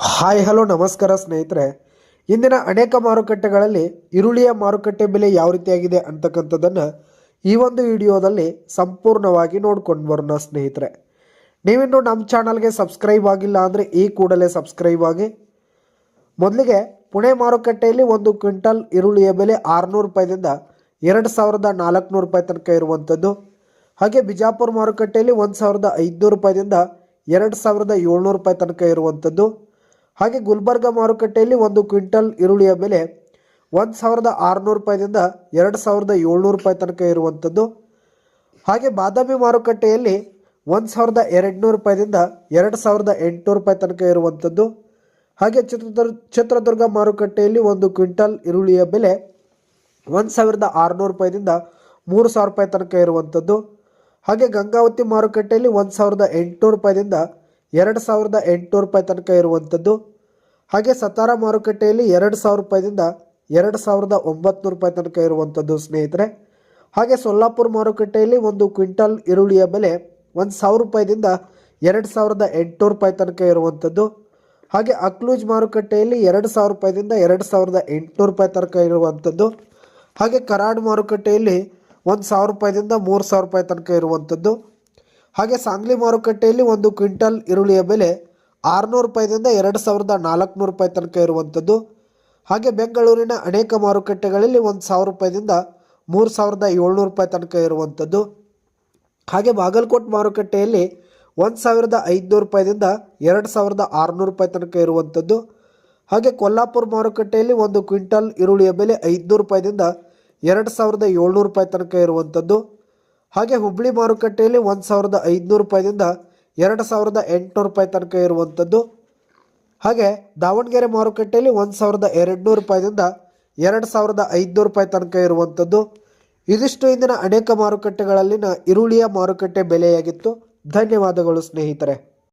Hi, hello, ನಮಸ್ಕಾರ ಸ್ನೇಹಿತರೆ. ಇಂದಿನ ಅನೇಕ ಮಾರುಕಟ್ಟೆಗಳಲ್ಲಿ ಈರುಳ್ಳಿಯ ಮಾರುಕಟ್ಟೆ ಬೆಲೆ ಯಾವ ರೀತಿಯಾಗಿದೆ ಅಂತಕ್ಕಂಥದ್ದನ್ನು ಈ ಒಂದು ವಿಡಿಯೋದಲ್ಲಿ ಸಂಪೂರ್ಣವಾಗಿ ನೋಡ್ಕೊಂಡು ಬರೋಣ ಸ್ನೇಹಿತರೆ. ನೀವಿನ್ನು ನಮ್ಮ ಚಾನಲ್ಗೆ ಸಬ್ಸ್ಕ್ರೈಬ್ ಆಗಿಲ್ಲ ಅಂದರೆ ಈ ಕೂಡಲೇ ಸಬ್ಸ್ಕ್ರೈಬ್ ಆಗಿ. ಮೊದಲಿಗೆ ಪುಣೆ ಮಾರುಕಟ್ಟೆಯಲ್ಲಿ ಒಂದು ಕ್ವಿಂಟಲ್ ಈರುಳ್ಳಿಯ ಬೆಲೆ ಆರುನೂರು ರೂಪಾಯಿದಿಂದ ಎರಡು ಸಾವಿರದ ನಾಲ್ಕುನೂರು ರೂಪಾಯಿ ತನಕ ಇರುವಂಥದ್ದು. ಹಾಗೆ ಬಿಜಾಪುರ ಮಾರುಕಟ್ಟೆಯಲ್ಲಿ ಒಂದು ಸಾವಿರದ ಐದುನೂರು ರೂಪಾಯಿದಿಂದ ಎರಡು ಸಾವಿರದ ಏಳ್ನೂರು ರೂಪಾಯಿ ತನಕ ಇರುವಂಥದ್ದು. ಹಾಗೆ ಗುಲ್ಬರ್ಗ ಮಾರುಕಟ್ಟೆಯಲ್ಲಿ ಒಂದು ಕ್ವಿಂಟಲ್ ಈರುಳ್ಳಿಯ ಬೆಲೆ ಒಂದು ಸಾವಿರದ ಆರುನೂರು ರೂಪಾಯಿದಿಂದ ಎರಡು ಸಾವಿರದ ಏಳ್ನೂರು ರೂಪಾಯಿ ತನಕ ಇರುವಂಥದ್ದು. ಹಾಗೆ ಬಾದಾಮಿ ಮಾರುಕಟ್ಟೆಯಲ್ಲಿ ಒಂದು ಸಾವಿರದ ಎರಡುನೂರು ರೂಪಾಯಿದಿಂದ ಎರಡು ಸಾವಿರದ ಎಂಟುನೂರು ರೂಪಾಯಿ ತನಕ ಇರುವಂಥದ್ದು. ಹಾಗೆ ಚಿತ್ರದುರ್ಗ ಚಿತ್ರದುರ್ಗ ಮಾರುಕಟ್ಟೆಯಲ್ಲಿ ಒಂದು ಕ್ವಿಂಟಲ್ ಈರುಳ್ಳಿಯ ಬೆಲೆ ಒಂದು ಸಾವಿರದ ಆರುನೂರು ರೂಪಾಯಿದಿಂದ ಮೂರು ಸಾವಿರ ರೂಪಾಯಿ ತನಕ ಇರುವಂಥದ್ದು. ಹಾಗೆ ಗಂಗಾವತಿ ಮಾರುಕಟ್ಟೆಯಲ್ಲಿ ಒಂದು ಸಾವಿರದ ಎಂಟುನೂರು ರೂಪಾಯಿದಿಂದ ಎರಡು ಸಾವಿರದ ಎಂಟುನೂರು ರೂಪಾಯಿ ತನಕ ಇರುವಂಥದ್ದು. ಹಾಗೆ ಸತಾರ ಮಾರುಕಟ್ಟೆಯಲ್ಲಿ ಎರಡು ಸಾವಿರ ರೂಪಾಯಿದಿಂದ ಎರಡು ಸಾವಿರದ ಒಂಬತ್ತು ರೂಪಾಯಿ ತನಕ ಇರುವಂಥದ್ದು ಸ್ನೇಹಿತರೆ. ಹಾಗೆ ಸೊಲ್ಲಾಪುರ ಮಾರುಕಟ್ಟೆಯಲ್ಲಿ ಒಂದು ಕ್ವಿಂಟಲ್ ಈರುಳ್ಳಿಯ ಬೆಲೆ ಒಂದು ಸಾವಿರ ರೂಪಾಯಿದಿಂದ ಎರಡು ಸಾವಿರದ ಎಂಟುನೂರು ರೂಪಾಯಿ ತನಕ ಇರುವಂಥದ್ದು. ಹಾಗೆ ಅಕ್ಲೂಜ್ ಮಾರುಕಟ್ಟೆಯಲ್ಲಿ ಎರಡು ಸಾವಿರ ರೂಪಾಯಿದಿಂದ ಎರಡು ಸಾವಿರದ ಎಂಟುನೂರು ರೂಪಾಯಿ ತನಕ ಇರುವಂಥದ್ದು. ಹಾಗೆ ಕರಾಡ್ ಮಾರುಕಟ್ಟೆಯಲ್ಲಿ ಒಂದು ಸಾವಿರ ರೂಪಾಯಿದಿಂದ ಮೂರು ಸಾವಿರ ರೂಪಾಯಿ ತನಕ ಇರುವಂಥದ್ದು. ಹಾಗೆ ಸಾಂಗ್ಲಿ ಮಾರುಕಟ್ಟೆಯಲ್ಲಿ ಒಂದು ಕ್ವಿಂಟಲ್ ಈರುಳ್ಳಿಯ ಬೆಲೆ ಆರುನೂರು ರೂಪಾಯಿದಿಂದ ಎರಡು ಸಾವಿರದ ನಾಲ್ಕುನೂರು ರೂಪಾಯಿ ತನಕ ಇರುವಂಥದ್ದು. ಹಾಗೆ ಬೆಂಗಳೂರಿನ ಅನೇಕ ಮಾರುಕಟ್ಟೆಗಳಲ್ಲಿ ಒಂದು ಸಾವಿರ ರೂಪಾಯಿದಿಂದ ಮೂರು ಸಾವಿರದ ಏಳ್ನೂರು ರೂಪಾಯಿ ತನಕ ಇರುವಂಥದ್ದು. ಹಾಗೆ ಬಾಗಲಕೋಟೆ ಮಾರುಕಟ್ಟೆಯಲ್ಲಿ ಒಂದು ಸಾವಿರದ ಐದುನೂರು ರೂಪಾಯಿದಿಂದ ಎರಡು ಸಾವಿರದ ಆರುನೂರು ರೂಪಾಯಿ ತನಕ ಇರುವಂಥದ್ದು. ಹಾಗೆ ಕೊಲ್ಲಾಪುರ ಮಾರುಕಟ್ಟೆಯಲ್ಲಿ ಒಂದು ಕ್ವಿಂಟಲ್ ಈರುಳ್ಳಿಯ ಬೆಲೆ ಐದುನೂರು ರೂಪಾಯಿದಿಂದ ಎರಡು ಸಾವಿರದ ಏಳ್ನೂರು ರೂಪಾಯಿ ತನಕ ಇರುವಂಥದ್ದು. ಹಾಗೆ ಹುಬ್ಬಳ್ಳಿ ಮಾರುಕಟ್ಟೆಯಲ್ಲಿ ಒಂದು ಸಾವಿರದ ಐದುನೂರು ರೂಪಾಯಿದಿಂದ ಎರಡು ಸಾವಿರದ ಎಂಟುನೂರು ರೂಪಾಯಿ ತನಕ ಇರುವಂಥದ್ದು. ಹಾಗೆ ದಾವಣಗೆರೆ ಮಾರುಕಟ್ಟೆಯಲ್ಲಿ ಒಂದು ಸಾವಿರದ ಎರಡುನೂರು ರೂಪಾಯಿದಿಂದ ಎರಡು ಸಾವಿರದ ಐದುನೂರು ರೂಪಾಯಿ ತನಕ ಇರುವಂಥದ್ದು. ಇದಿಷ್ಟು ಇಂದಿನ ಅನೇಕ ಮಾರುಕಟ್ಟೆಗಳಲ್ಲಿನ ಈರುಳ್ಳಿಯ ಮಾರುಕಟ್ಟೆ ಬೆಲೆಯಾಗಿತ್ತು. ಧನ್ಯವಾದಗಳು ಸ್ನೇಹಿತರೆ.